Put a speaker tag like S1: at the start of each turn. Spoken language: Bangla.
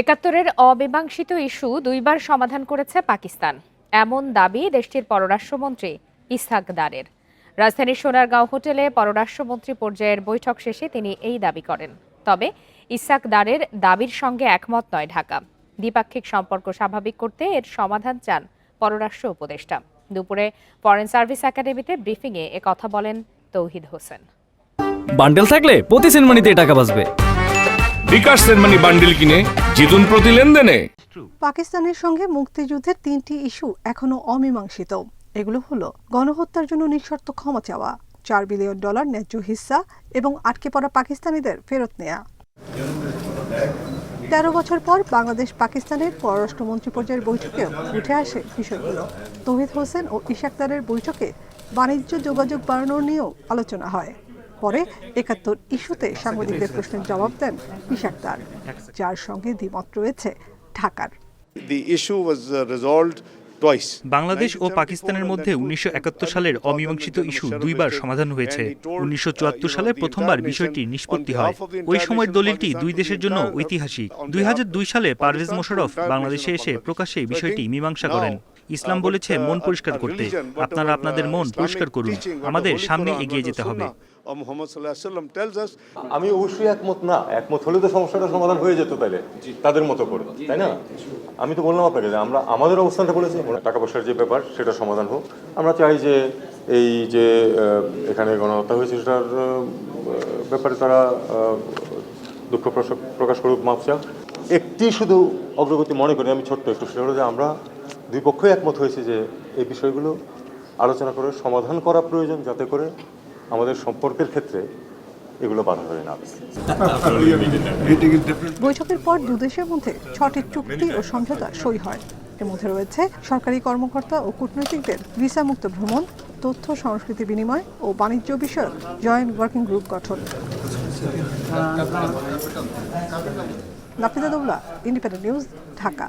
S1: একাত্তরের অমীমাংসিত ইস্যু দুইবার সমাধান করেছে পাকিস্তান। এমন দাবি দেশটির পররাষ্ট্রমন্ত্রী ইসহাক দারের। রাজধানীর সোনারগাঁও হোটেলে পররাষ্ট্রমন্ত্রী পর্যায়ের বৈঠক শেষে তিনি এই দাবি করেন। তবে ইসহাক দারের দাবির সঙ্গে একমত নয় ঢাকা। দ্বিপাক্ষিক সম্পর্ক স্বাভাবিক করতে এর সমাধান চান পররাষ্ট্র উপদেষ্টা। দুপুরে ফরেন সার্ভিস একাডেমিতে ব্রিফিংয়ে কথা বলেন তৌহিদ হোসেন।
S2: বান্ডেল থাকলে প্রতি সিনেমানিতে টাকা বাঁচবে।
S3: বান্ডিল কিনে জিতুন প্রতি লেনদেনে।
S4: পাকিস্তানের সঙ্গে মুক্তিযুদ্ধের তিনটি ইস্যু এখনও অমীমাংসিত। এগুলো হলো গণহত্যার জন্য নিঃশর্ত ক্ষমা চাওয়া, চার বিলিয়ন ডলার ন্যায্য হিস্সা এবং আটকে পড়া পাকিস্তানিদের ফেরত নেয়া। তেরো বছর পর বাংলাদেশ পাকিস্তানের পররাষ্ট্রমন্ত্রী পর্যায়ের বৈঠকেও উঠে আসে বিষয়গুলো। তৌহিদ হোসেন ও ইশাকদারের বৈঠকে বাণিজ্য যোগাযোগ বাড়ানোর নিয়েও আলোচনা হয়। পরে একাত্তর ইস্যুতে সাংবাদিকদের প্রশ্নের জবাব দেন ইশাকদার যার সঙ্গে দ্বিমত রয়েছে ঢাকার।
S5: The issue was uh, resolved
S6: Bangladesh ও পাকিস্তানের মধ্যে উনিশশো একাত্তর সালের অমীমাংসিত ইস্যু দুইবার সমাধান হয়েছে। উনিশশো চুয়াত্তর সালে প্রথমবার বিষয়টি নিষ্পত্তি হয়। ওই সময়ের দলিলটি দুই দেশের জন্য ঐতিহাসিক। দুই হাজার দুই সালে পারভেজ মোশারফ বাংলাদেশে এসে প্রকাশ্যে বিষয়টি মীমাংসা করেন। ইসলাম বলেছে মন পরিষ্কার করতে। আপনারা আপনাদের মন পরিষ্কার করুন। আমাদের সামনে এগিয়ে যেতে হবে।
S7: আমি অবশ্যই একমত না। একমত হলে তো সমস্যাটা সমাধান হয়ে যেত তাইলে তাদের মতো করে তাই না? আমি তো বললাম আপনাকে যে আমরা আমাদের অবস্থানটা বলেছি। টাকা পয়সার যে ব্যাপার সেটা সমাধান হোক। আমরা চাই যে এই যে এখানে গণহত্যা হয়েছে সেটার ব্যাপারে তারা আহ, দুঃখ প্রকাশ করুক মাপ চাক। একটি শুধু অগ্রগতি মনে করি আমি ছোট্ট একটু সেটা হলো যে আমরা দুই পক্ষই একমত হয়েছে যে এই বিষয়গুলো আলোচনা করে, সমাধান করা প্রয়োজন যাতে করে আমাদের সম্পর্কের ক্ষেত্রে এগুলো বাধা হয়ে না
S4: বৈঠকের পর দুদেশের মধ্যে ছটি চুক্তি ও সমঝোতা সই হয়। এর মধ্যে রয়েছে সরকারি কর্মকর্তা ও কূটনৈতিকদের ভিসা মুক্ত ভ্রমণ, তথ্য, সংস্কৃতি বিনিময় ও বাণিজ্য বিষয়ক জয়েন্ট ওয়ার্কিং গ্রুপ গঠন। Nafida Daula, independent news, Dhaka.